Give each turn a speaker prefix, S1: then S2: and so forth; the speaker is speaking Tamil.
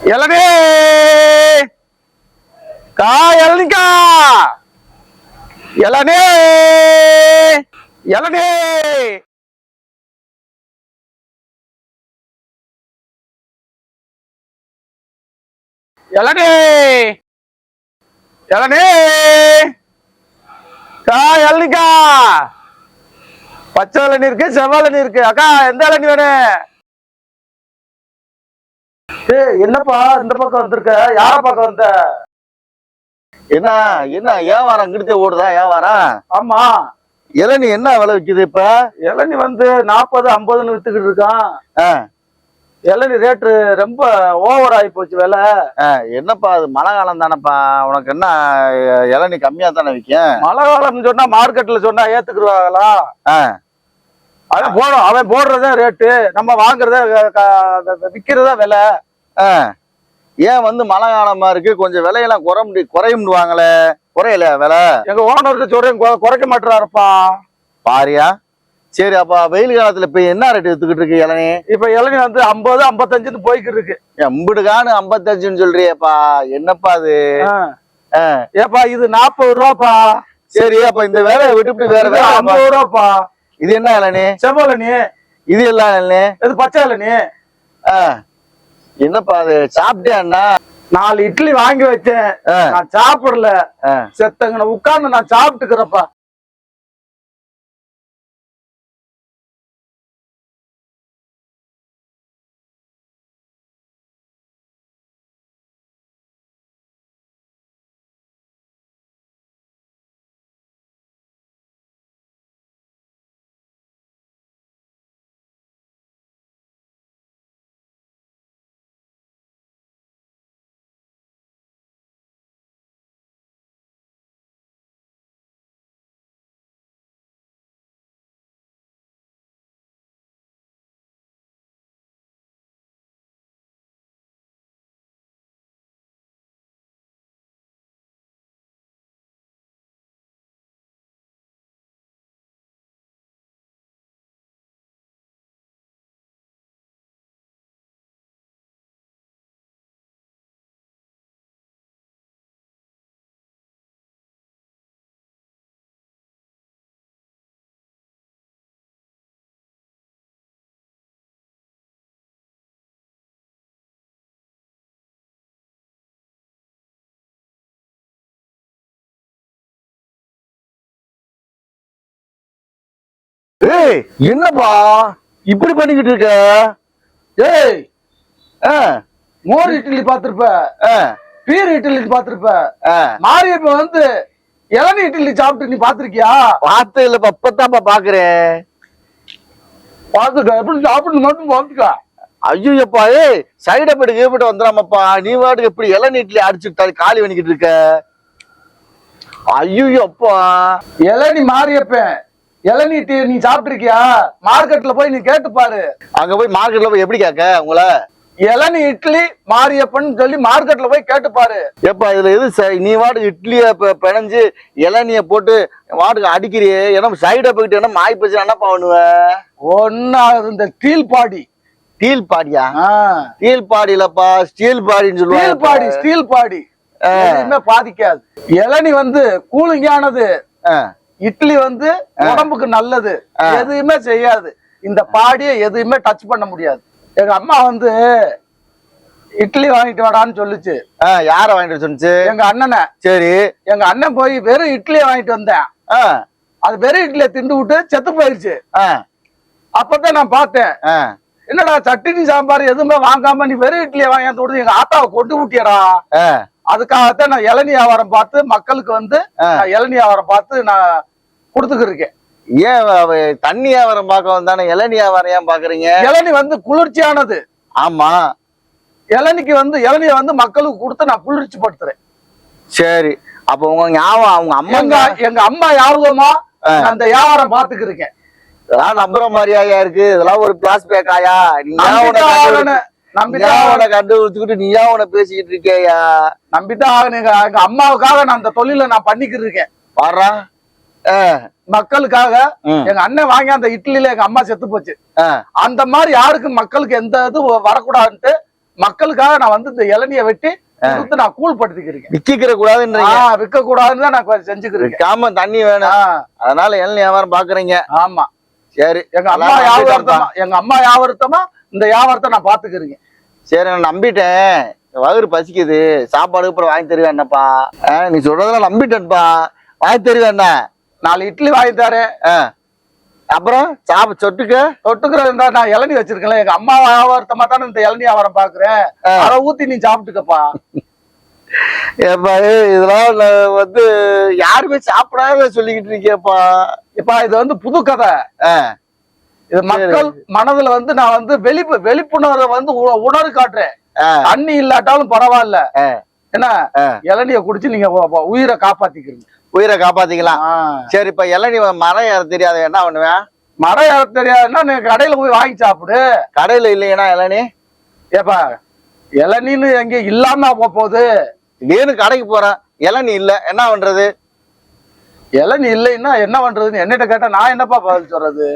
S1: இளநே கா இளநிக்கா இளநே இளநே இளநே இளநே கா இளநிக்கா பச்சை இளநீர் இருக்கு செவ்வாய் இருக்கு அக்கா எந்த இளநீ வேணும்? ஏய் என்னப்பா இந்த பக்கம் வந்திருக்க? யார பக்கம் வந்த?
S2: என்ன என்ன வியாபாரம் இங்கிட்டு ஓடுதா வியாபாரம்
S1: ஆமா.
S2: இளநீ என்ன விலை விக்குது இப்ப?
S1: இளநீ வந்து நாற்பது ஐம்பதுன்னு வித்துக்கிட்டு இருக்கான். இளநீ ரேட்டு ரொம்ப ஓவர் ஆகி போச்சு விலை.
S2: என்னப்பா அது மழை காலம் தானேப்பா. உனக்கு என்ன இளநீ கம்மியா தானே விற்கும்
S1: மழை காலம்னு சொன்னா மார்க்கெட்ல சொன்னா ஏத்துக்குருவாங்களா
S2: ஆ.
S1: அவன் போடும் அவன் போடுறதே ரேட்டு நம்ம வாங்குறதே விக்கிறதா விலை.
S2: ஏன் வந்து மழை காலமா இருக்கு? கொஞ்சம் விலையெல்லாம் குறை முடி குறையும்டுவாங்களே குறையல விலை.
S1: எங்க ஓனர்கிட்ட சொல்றேன் குறைக்க மாட்டாருப்பா
S2: பாரியா? சரி அப்ப வெயில் காலத்துல இப்ப என்ன ரேட் வித்துக்கிட்டு இருக்கு இளநீ?
S1: இப்ப இளநீ வந்து ஐம்பது ஐம்பத்தஞ்சுன்னு போய்கிட்டு இருக்கு.
S2: எம்புடுகான்னு ஐம்பத்தஞ்சுன்னு சொல்றியேப்பா. என்னப்பா அது.
S1: ஏப்பா இது நாற்பது ரூபாப்பா.
S2: சரி அப்ப இந்த வேலையை விட்டுவிட்டு வேற வேலை
S1: ஐம்பது ரூபாப்பா.
S2: இது என்ன இளநீ?
S1: செவ்வளனி
S2: இது எல்லாம் இளநீ?
S1: இது பச்சை இளநீ.
S2: என்னப்பா அது சாப்பிட்டியாண்ணா
S1: நாலு இட்லி வாங்கி வச்சேன். நான் சாப்பிடல. செத்தங்கன உட்கார்ந்து நான் சாப்பிட்டுக்கிறப்பா
S2: ஏய் என்னப்பா? இப்படி பண்ணிக்கிட்டு இருக்க?
S1: ஏய் மோர் இட்லி பார்த்திருப்ப
S2: ஆ,
S1: பீர் இட்லி பார்த்திருப்ப
S2: ஆ.
S1: மாரியப்ப வந்து இளநீ இட்லி சாப்பிட்டு நீ பாத்திருக்கியா
S2: பார்த்து இல்லப்பா இப்பதான்ப்பா பாக்குறேன்
S1: பாத்துக்க எப்படி சாப்பிட்டு மட்டும் பாத்துக்க
S2: ஐயோப்பா ஏய் சைடு எஃபெக்ட் கீழ்பட்டு வந்துடாமப்பா நீ வாட்டுக்கு இப்படி இளநீ இட்லி அடிச்சுட்டு காலி பண்ணிக்கிட்டு இருக்க? ஐயோ அப்பா
S1: இளநீ மாரியப்பன் இளநீ டீ நீ சாப்பிட்டிருக்கியா? மார்க்கெட்ல போய் நீ கேட்டு பாரு.
S2: அங்க போய் மார்க்கெட்ல போய் எப்படி கேட்க உங்கள?
S1: இளநீ இட்லி மாரியப்பன் சொல்லி மார்க்கெட்ல போய் கேட்டு பாரு.
S2: ஏப்பா இதுல எது ச- நீ வாட்டுக்கு இட்லிய பிணைஞ்சு இளநிய போட்டு வாட்டுக்கு அடிக்கிறியே? ஏன்னா சைடு எஃபெக்ட் என்ன மாய் போச்சு என்னப்பா பண்ணுவ?
S1: ஒன்னா இந்த ஸ்டீல் பாடி.
S2: ஸ்டீல் பாடியா. ஸ்டீல் பாடியிலப்பா ஸ்டீல் பாடின்னு
S1: ஸ்டீல் பாடி
S2: சொல்லுவாங்க
S1: ஸ்டீல் பாடி எதுவுமே பாதிக்காது. இளநீ வந்து கூலிங்கானது. இட்லி வந்து உடம்புக்கு நல்லது. எதுவுமே செய்யாது. இந்த பாடியை எதுவுமே டச் பண்ண முடியாது. எங்க அம்மா வந்து இட்லி வாங்கிட்டு வாடான்னு சொல்லுச்சு.
S2: யார வாங்கிட்டு சொன்னுச்சு?
S1: எங்க அண்ணனை.
S2: சரி.
S1: எங்க அண்ணன் போய் வெறும் இட்லியை வாங்கிட்டு வந்தேன். அது வெறும் இட்லியை திண்டு விட்டு செத்து போயிருச்சு. அப்பதான் நான் பார்த்தேன். என்னடா சட்னி சாம்பார் எதுவுமே வாங்காம நீ வெறும் இட்லியை வாங்கி கொடுத்து எங்க ஆத்தாவை கொண்டு விட்டியடா அதுக்காகத்தான் நான் இளநீ வியாபாரம் பார்த்து மக்களுக்கு வந்து இளநீ வியாபாரம் பார்த்து நான் கொடுத்துக்கிருக்கேன்.
S2: ஏன் தண்ணி வியாபாரம் பார்க்க வந்தானே இளநீ வியாபாரம் ஏன் பாக்குறீங்க
S1: இளநீ வந்து குளிர்ச்சியானது.
S2: ஆமா.
S1: இளநிக்கு வந்து இளநிய வந்து மக்களுக்கு கொடுத்து நான் குளிர்ச்சி படுத்துறேன்
S2: சரி. அப்ப உங்க ஞாபகம் அவங்க அம்மா
S1: எங்க அம்மா ஞாபகமா அந்த வியாபாரம் பார்த்துக்கு இருக்கேன்
S2: இதெல்லாம் நம்புற மாதிரியா இருக்கு? இதெல்லாம் ஒரு பிளாஸ்.
S1: நம்பித்தான்
S2: நீயா
S1: ஆகணும்.
S2: உன கண்டுபிடிச்சுக்கிட்டு நீயா உன பேசிக்கிட்டு இருக்கியா?
S1: நம்பித்தான் ஆகணும். எங்க அம்மாவுக்காக நான் அந்த தொழிலை நான் பண்ணிக்கிட்டு இருக்கேன்.
S2: பாடுறா
S1: மக்களுக்காக. எங்க அண்ணன் வாங்கி அந்த இட்லியில எங்க அம்மா செத்து போச்சு. அந்த மாதிரி யாருக்கும் மக்களுக்கு எந்த இது வரக்கூடாதுன்ட்டு மக்களுக்காக நான் வந்து இந்த இளநியை வெட்டி கொடுத்து நான் கூழ்படுத்திக்கிறேன்
S2: விக்கிக்கிற கூடாதுன்றீங்க.
S1: விற்க கூடாதுன்னு தான் நான் செஞ்சுக்கிறேன்
S2: விக்காம தண்ணி வேணும். அதனால இளநீ வியாபாரம் பாக்குறீங்க.
S1: ஆமா.
S2: சரி.
S1: எங்க அம்மா. வியாபாரத்தமா எங்க அம்மா வியாபாரத்தமா இந்த வியாபாரத்தை நான் பாத்துக்கிறேங்க
S2: சரி நான் நம்பிட்டேன். வயிறு பசிக்குது. சாப்பாடு அப்புறம் வாங்கி தருவேன் என்னப்பா? நீ சொல்றதெல்லாம் நம்பிட்டேன்ப்பா. வாங்கி தருவேன் என்ன?
S1: நாலு இட்லி வாங்கி தரேன்.
S2: அப்புறம் சாப்ப சொட்டுக்க
S1: தொட்டுக்கிற இருந்தா நான் இளநீ வச்சிருக்கேன் எங்க அம்மா வியாபாரத்தமா தானே இந்த இளநீ வியாபாரம் பாக்குறேன். அதை ஊத்தி நீ சாப்பிட்டுக்கப்பா.
S2: ஏப்பா இதெல்லாம் வந்து யாருமே சாப்பிடாத சொல்லிக்கிட்டு இருக்கேப்பா.
S1: இப்ப இது வந்து புது கதை. இது மக்கள் மனதுல வந்து நான் வந்து வெளிப்பு வெளிப்புணர்வை வந்து உணர்வு காட்டுறேன். தண்ணி இல்லாட்டாலும் பரவாயில்ல. என்ன. இளநிய குடிச்சு நீங்க உயிரை காப்பாத்திக்கிறீங்க.
S2: உயிரை காப்பாத்திக்கலாம். சரி இப்ப இளநீ மரம் ஏற தெரியாத என்ன பண்ணுவேன்
S1: மரம் ஏற தெரியாதுன்னா நீ கடையில போய் வாங்கி சாப்பிடு.
S2: கடையில இல்லையா இளநீ?
S1: ஏப்பா இளநீன்னு எங்க இல்லாம போகுது.
S2: திடீர்னு கடைக்கு போறேன். இளநீ இல்ல. என்ன பண்றது?
S1: இளநீ இல்லைன்னா என்ன பண்றதுன்னு என்னட்ட கேட்டா நான் என்னப்பா பதில் சொல்றது?